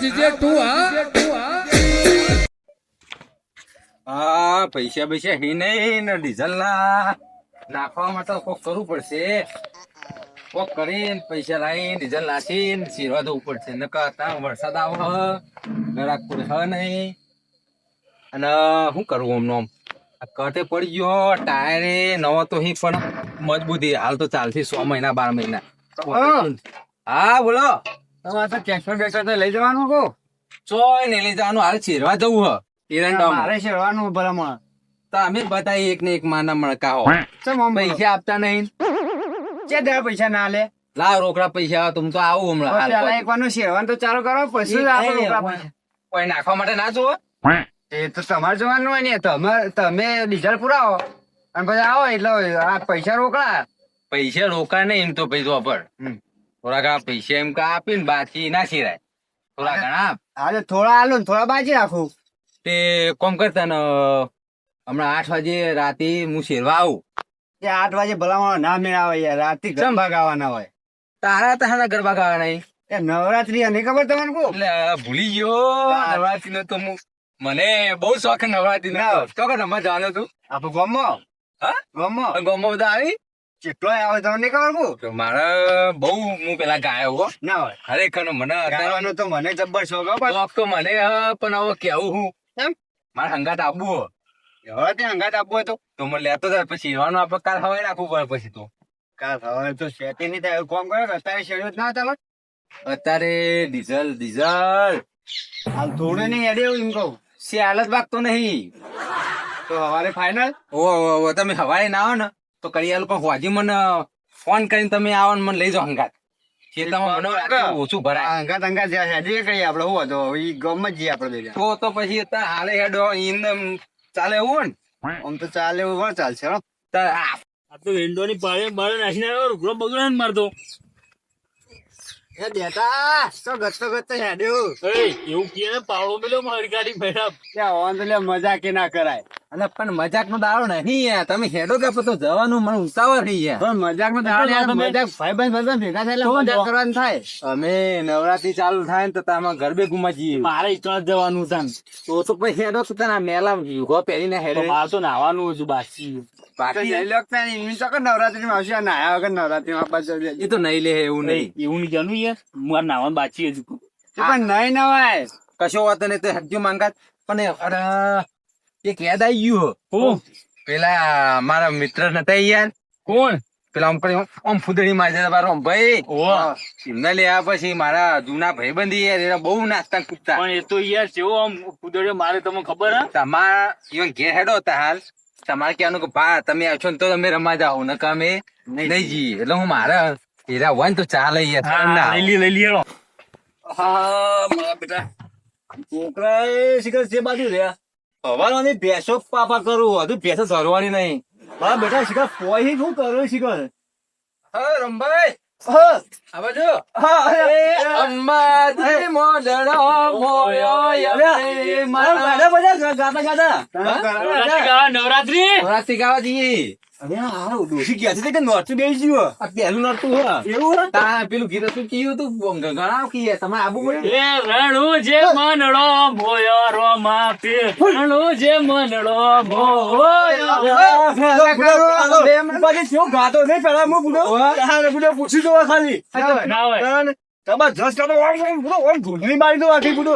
GJ તું હા? હા પૈસા પૈસા હી નહીં ને ડીઝલ ના નાખવા માટે કોક કરવું પડશે. કોક કરીને પૈસા લાવીને ડીઝલ નાખીને સીરવા દેવું પડશે. નકર ત્યાં વરસાદ આવો કોઈ હ નહીં. અને શું કરવું એમનો આમ કટે પડી ગયો ટાયરે નવો તો હી પણ મજબૂતી. હાલ તો ચાલશે સો મહિના બાર મહિના. હા બોલો. તમારે તો બેક્ટર તો લઈ જવાનું કહો. ચોય ને લઈ જવાનું હાલ શેરવા જવું હ. એરંડામાં મારે શેરવાનું ભલામણ તો અમે બતાવી એક ને એક માના મણકા હો. ચમ પૈસા આપતા નહીં. ચે દે પૈસા ના લે. લા રોકડા પૈસા તુમ તો આવું હમણાં. પેલા પછી. એક વાનું શેરવાનું તો ચાલુ કરો પછી રોકડા. કોઈ નાખવા માટે ના જોવો એ તો તમારે જોવાનું હોય ને તમે તમે ડીઝલ પુરાવો. અને પછી આવો એટલે આ પૈસા રોકડા. પૈસા રોકા નહીં એમ તો હમ. થોડા ઘણા પૈસા એમ કા આપીને બાકી ના સિરાય. થોડા ઘણા આજે થોડા આલો ને થોડા બાજી રાખું. તે કોમ કરતા ને હમણાં આઠ વાગે રાતે હું શેરવા આવું. એ આઠ વાગે ભલામણ ના મેળાવે યાર રાતે કેમ ભાગાવાના હોય. તારા તારા ગરબા ગાવા નહીં. એ નવરાત્રી અને ખબર તમને કહું એટલે ભૂલી ગયો. નવરાત્રી નો તો હું મને બહુ શોખ નવરાત્રી નો ના. તો કે રમવા જવાનો તું. આપણે ગમો હા? ગમો ગમો બધા આવી? કેટલો આવે તમને ખબર કહું મારે બહુ હું પેલા ગાયો હો. ના હોય. ખરેખર મને અત્યારે ગાવાનો તો મને જબ્બર શોખ હો તો મને પણ હવે કેવું હું? એમ? મારે હંગાત આપવું હો. હવે ત્યાં અંગાત આપવું હોય તો? તો મને લેતો જાય પછી આપણે કાલ હવાઈ રાખવું પડે પછી તો. કાલ હવે તો શેતી નહીં થાય કોમ કરો? અત્યારે શેડ્યો જ ના ચાલો? અત્યારે ડીઝલ ડીઝલ. હાલ થોડું નહીં એવું એમ કહું. શિયાળ જ ભાગતો નહીં. તો હવારે ફાઇનલ ઓ તમે હવાઈ ના આવો ને. તો કરિયાલ પણ હોજી મને ફોન કરીને તમે આવો ને મને લઈ જાઓ હંગાત. ખેતરમાં મને ઓછું ભરાય. અંગાત અંગાત જ્યાં હેડી કરીએ આપણે હું હતો એ ગમ જ જઈએ આપણે તો તો પછી અત્યારે હાલે હેડો ઈન ચાલે એવું ને? આમ તો ચાલે એવું પણ ચાલશે હો. તો આ આ તો વિન્ડોની નાખીને આવ્યો રૂગડો બગડો ને મારતો. એ બેટા તો ગત્તો ગત્તો હેડ્યો. એવું કે પાવડો મેલ્યો મારી ગાડી બેઠા ત્યાં મજા કે ના કરાય. અલે પણ મજાક નો દાડો નહીં યાર. તમે હેડો કે તો જવાનું મને ઉતાવળ થઈ ગયા. પણ મજાક નો દાડો યાર તમે- મજાક ભાઈ ભાઈ બધા ભેગા થાય એટલે મજાક કરવાનું થાય. અમે નવરાત્રી ચાલુ થાય ને તો તામાં ગરબે ગુમા જઈએ. મારે ઇસ્ટોલ જવાનું છે તો તો પછી હેડો તો તને મેલા યુગો પહેરીને હેડો. મારે તો નાવાનું છું બાકી. બાકી જઈ લોકતા નહીં એમ તો નવરાત્રી માં આવશે. નાયા વગર નવરાત્રીમાં પાછો લે. એ તો નહીં લે એવું નહીં. એવું નહીં જાણવું યાર. મારે નાવાનું બાકી હજુ. પણ નહીં નવાય. કશો વાત નહીં તો હજુ માંગાત પણ અરે એક યાદ આવી ગયું હો. પેલા મારા મિત્ર નતા યાર કોણ? પેલા આમ કરી આમ ફુદડી મારી જતા આમ ભાઈ. એમને લેવા પછી મારા જૂના ભાઈબંધી યાર એના બહુ નાસ્તા કૂદતા. પણ એ તો યાર જેવો આમ કુદડ્યો મારે તમને ખબર હે? તમારા ઇવન ઘેર હેડો હતા હાલ. તમારે કહેવાનું કે ભા તમે આવશો ને તો તમે રમવા જાઓ ને કામે નહીં. જી એટલે હું મારા હીરા હોય ને તો ચાલે યાર લઈ લી લઈ લી હા મારા બેટા. છોકરા એ શિખર જે બાજુ રહ્યા. હવારની ભેંસો પાપા કરું હજુ ભેંસો ધરવાની નહીં. મારા બેટા શિખર પોઈ શું કરું શિખર? હા રમભાઈ. હા. આ અંબાજી મોદડો મોયો મારા બધા ગાતા ગાતા. નવરાત્રી? નવરાત્રી ગાવા જઈએ. પછી શું ગાતો નહીં પેલા હા, બુડો પૂછી દો ખાલી. તમારે જસ્ટ જસ બુડો આમ ધૂળની મારી દો આખી બુડો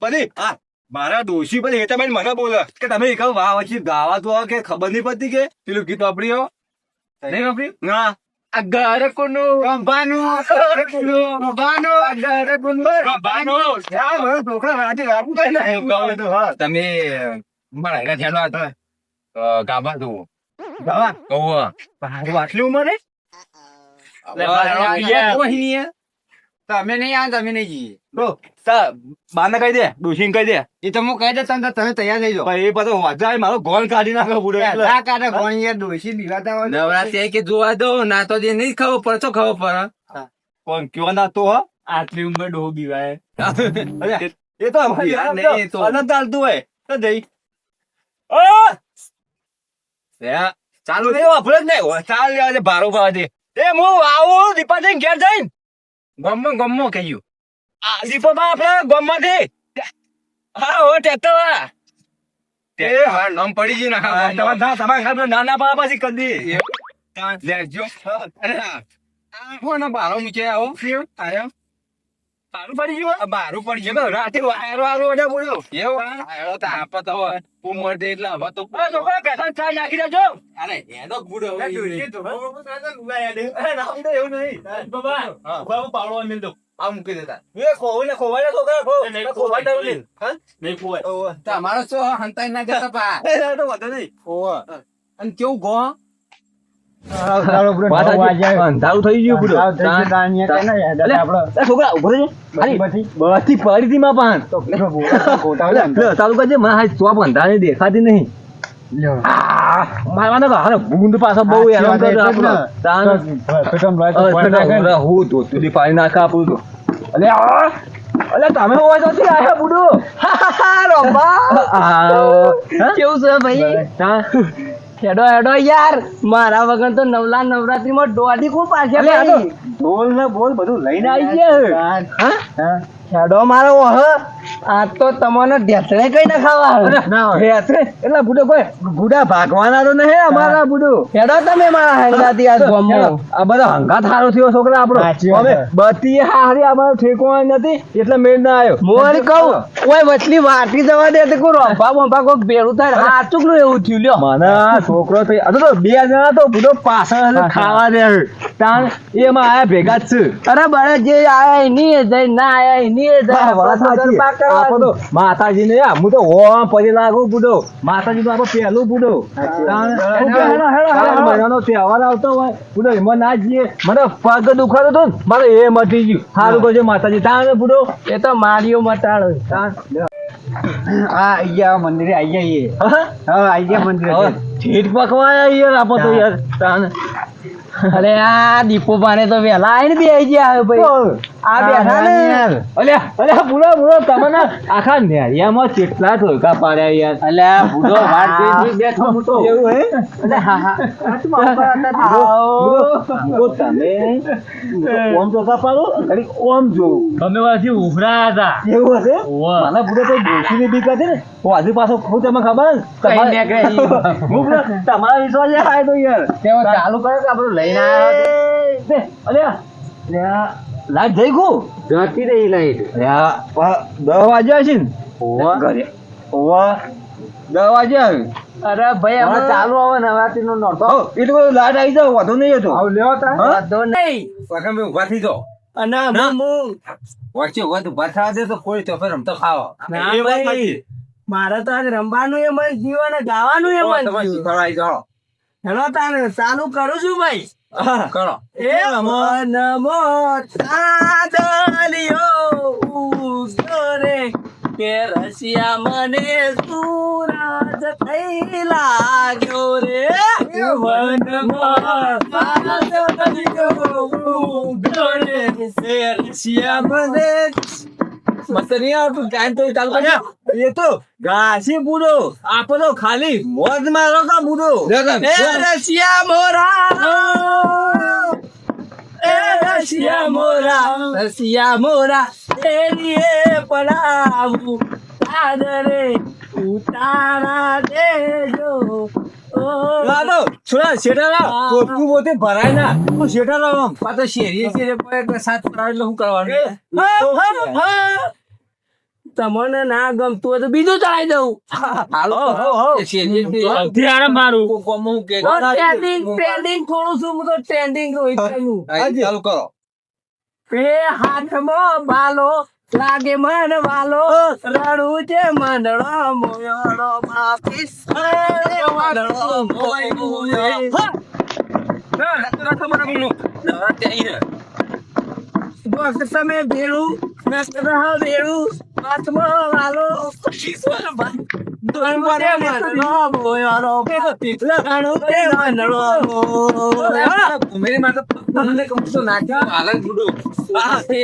પછી આ મારા દોશી પછી હેતાબેન મને બોલે કે તમે એક વાહ વચ્ચે ગાવા તો કે ખબર નહીં પડતી કે પેલું ગીત વાપર્યો નહીં વાપર્યું ના અગર કુનું રંભાનું અગર કુનું રંભાનું અગર કુનું રંભાનું આ છોકરા રાતે રાખું થાય ને ગાવે તો હા તમે મારા હેરા થયેલો હતો ગાભા તું ગાવા કહું મારું આટલી ઉંમરે તમે નહીં આ તમે નહીં જઈએ. તો બાને કહી દે ડોશીને કહી દે. એ તો હું કહી દે તમે તમે તૈયાર થઈ જાઓ. એ વાંચા મારો ગોલ કાઢી નાખો પૂરો ના કાઢે ગોળ યાર ડોશી દીવાતા હોય નવરાત્રી કે જોવા દો ના તો જે નહીં ખબર પડે તો ખબર પડે. કોણ કયો ના તો આટલી ઉંમર ડો બીવાય. એ તો અમારી યાર, યાર નહીં, તો- અનંત ચાલતું હોય. તો જઈ. ચાલુ નહીં વાપરે જ નહીં. ચાલ લેવા દે ભારો ભાવ દે. એ હું આવું દીપાજી જઈને ઘેર જઈને. ગમો ગમો કહ્યું આ દીપોમાં આપણે ગમો દે. હા ઓ ટ્રેક્ટર વાળા તે હા નામ પડી ગયું ના તમાર ના- તમારે ખાબ નાના પાડા પાછી કરી દી. લેજો. અરે આ ફોન બારો મૂકે આવો. આયો. સારું પડી ગયું આ બારું પડી ગયું તો રાતે વાયરો વાયરો બધા બોલ્યો. એવું આયો તો આપો તો ઉંમર દે એટલે હવે તો છોકરા પેસા ચા નાખી દેજો. અરે એનો ગુડ હવે નાખી દે એવું નહીં. બાબા. ઊભા પાડવા મિલ દો આ મૂકી દેતા એ ખોવાય ને ખોવાય છોકરા, ખો. નહીં, ખોવાય ખોવાય નહીં. હા? નહીં ખોવાય. તમારો શું હંતાઈ ના જતા પા તો વાંધો નહીં. અને કેવું ગો દેખાતી નહીં. મારવાનો પાછો બહુ હેરાન કરે આપણો. તાન. હું તો પાડી નાખે આપણું તો. અલે, અલે, તમે હોવા તો થી આયા બુડો. આ, કેવું છે ભાઈ? હા? હેડો હેડો યાર. મારા વગર તો નવલા નવરાત્રી માં દોડી ખૂબ પાછળ. ઢોલ ને બોલ બધું લઈને આવી ગયા હા. હેડો મારો ઓહ. આ તો તમને ઢેસણે કઈ ના ખાવા એટલે બુડો કોઈ બુડા ભાગવાના તો નહીં અમારા બુડો હેડો તમે મારા હંગાતી આ ગોમો. આ બધા હંગાત હારો થયો છોકરા આપણો. હવે બતી હારી અમારો ઠેકો નથી એટલે મેળ ના આવ્યો. મોર કહું કોઈ વચલી વાટી જવા દે તો કોઈ રોંપા બોંપા કોક ભેરું થાય. નું એવું થયું? લ્યો. મને છોકરો થઈ અરે તો બે જણા તો બુડો પાછળ ખાવા દે તાણ એમાં આયા ભેગા જ છે. અરે બળે જે આયા એ જાય ના આયા એ જાય. આપો તો માતાજી ને હું તો ઓમ પછી લાગુ બુડો. માતાજી તો આપણો પહેલું બુડો. મહિનાનો તહેવાર આવતો હોય. બુડો એમાં ના જઈએ. મને પગ દુખાતો હતો મારે એ મટી ગયું. સારું કરજો માતાજી. તાણ બુડો. એ તો મારીઓ મટાડો. હા આઈ મંદિરે આઈ હા? આઈ ગયા મંદિરે ઠીક પકવાયા યાર આપો તો યાર. તાણ અરે આ દીપો પાને તો વેલા આવીને બે આઈ ગયા ભાઈ. આ બેઠા ને. અલ્યા અલ્યા બુડો બુડો તમને આખા નેરિયામાં કેટલા ઢોલકા પાડ્યા યાર. અલ્યા બુડો બેઠો એવું હે? અલે હા હા. તમે. ઓમ પાડો જો. તમે ઉભરા હતા. એવું હશે. મને તો બીક હતી ને. હું હજુ પાછો ખુદ તમને ખબર? તમારા વિશ્વાસ આયો યાર. ચાલુ કરે કે આપણે લઈને આવ્યા અલ્યા. અલ્યા, લાઈટ જઈ ગયું? જતી રહી લાઈટ. દસ વાગ્યા છે ને. ઘરે. ઓવા દસ વાગ્યા અરે ભાઈ હા, અમે ચાલુ આવે નવરાત્રી નો નોટો એટલું બધું લાઈટ આવી જાવ વાંધો નહીં હતો લ્યો તા વાંધો નહીં. પાછા મેં ઊભા થઈ જાઓ. અને હું વચ્ચે વાત ઊભા થવા દે તો કોઈ તો ફેર રમતો ખાવો. ના ભાઈ. મારે તો આજ રમવાનું એ મન જીવન ગાવાનું એ મન તમારે જીવ જાઓ હેલો તાને ચાલુ કરું છું ભાઈ. કરો એ નમો ચાદલિયો ઉગરે કે રસિયા મને સૂરજ થઈ લાગ્યો રે. વનમાં ચાદલિયો ઉગરે કે રસિયા મને મસ્ત નહીં આવતું ટાઈમ તો ચાલુ કરી એ તો ઘાસી બુડો આપો તો ખાલી મોજ મારો કા બુડો એ રશિયા મોરા. એ રશિયા મોરા. રશિયા મોરા તેરી એ પડાવું આદરે ઉતારા દેજો. લાદો છોડા શેઠા ટોપકું પોતે ભરાય ના. હું શેઠા લાવ આમ. પાછો શેરીએ છે કોઈ સાથ પડાવે એટલે શું કરવાનું તમને ના ગમતું હોય તો બીજું ચડાવી દઉં. હાલો ધ્યાન મારું. કોમ હું કે ટ્રેન્ડિંગ ટ્રેન્ડિંગ થોડું છું હું તો ટ્રેન્ડિંગ ચાલુ કરો. એ હાથમાં બાલો લાગે મન વાલો રણું છે મંડળો મોયડો માફી સરે વાડળો મોય મોય. દોસ્ત તમે ભેળું મેં રહા ભેળું હાથમાં વાલો. ઈશ્વર ભાઈ. દોરમરે મનડો મોયડો લગાણું તે મનડો મોય ઉમેરી માં તો તમને કહું છું નાખ્યું. હાલ ગુડો. આ છે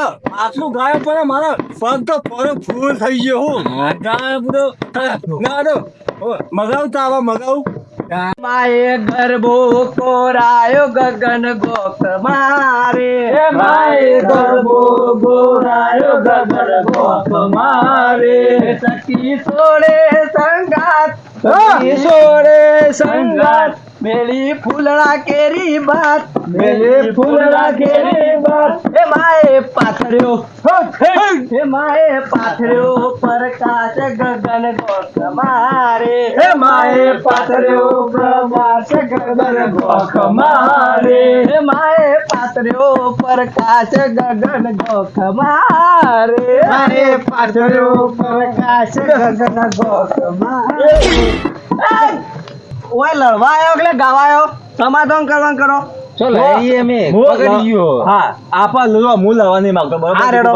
આટલું ગાયો પણ મારા પગ તો પરો ફૂલ થઈ ગયો હું. ગાય બુડો ના દો મગાવ તો મગાવ. માએ ગરબો કોરાયો ગગન ગોખ મારે. માએ ગરબો ગોરાયો ગગન ગોખ મારે. સખી સોડે સંગાત. સખી સોડે સંગાત. મેલી ફૂલડા કેરી બાત મેલી ફૂલડા કેરી બાત એ માએ પાથર્યો. હે માએ પાથર્યો. પ્રકાશ ગગન ગોખ મારે. હે માએ પાથર્યો. પ્રકાશ ગગન ગોખ મારે. હે માએ પાથર્યો. પ્રકાશ ગગન ગોખ મારે. માએ પાથર્યો. પ્રકાશ ગગન ગોખ મારે. ઓય લડવા આવ્યો એટલે ગાવાયો? સમાધાન કરવાનું કરો. ચાલો એ અમે પકડી ગયો હા. આપા લો હું લડવા નહીં માંગતો આ રેડો.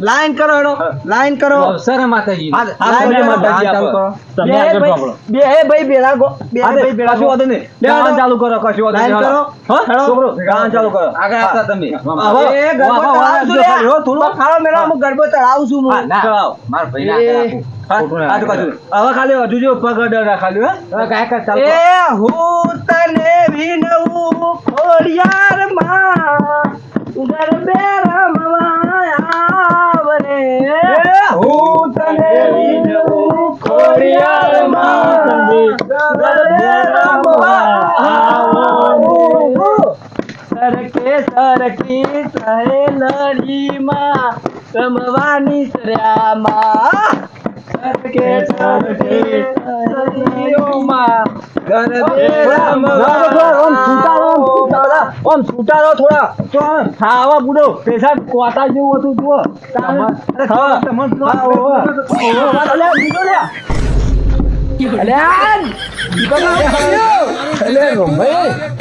લાઈન કરો હેડો. લાઈન કરો. અવસર માતાજી હા, હા, લાઈન માતાજી આપો. તમે આગળ ભાઈ- સાંભળો. બે ભાઈ ભેળા ગો. બે ભાઈ ભેળા કશું વાંધો નહીં. ગાન ચાલુ કરો કશું વાંધો નહીં. કરો. હા છોકરો ગાન ચાલુ કરો. આગળ આવતા તમે. એ ગરબો વાહ, વાહ, વાહ, તળાવશું જો લે. ખાલી, હો, થોડું. ખાડો મેળો હું ગરબો તળાવું છું હું. ના. ચલાવો. માર ભાઈ ના હવે ખાલી હજુ જો પગ ખાલી હો. હવે કરો. એ હું તને વિનવું ખોડિયાર માં ગરબે રમવા આવરે હું તને વિનવું ખોડિયાર માં ગરબે રમવા સરકે રમવાની સરકે સરકી સહેલીઓમાં ગરબે રમવા આમ થોડા તો ખાવા બુડો પૈસા કોટા જેવું હતું જુઓ અલ્યા! અલ્યા, ભાઈ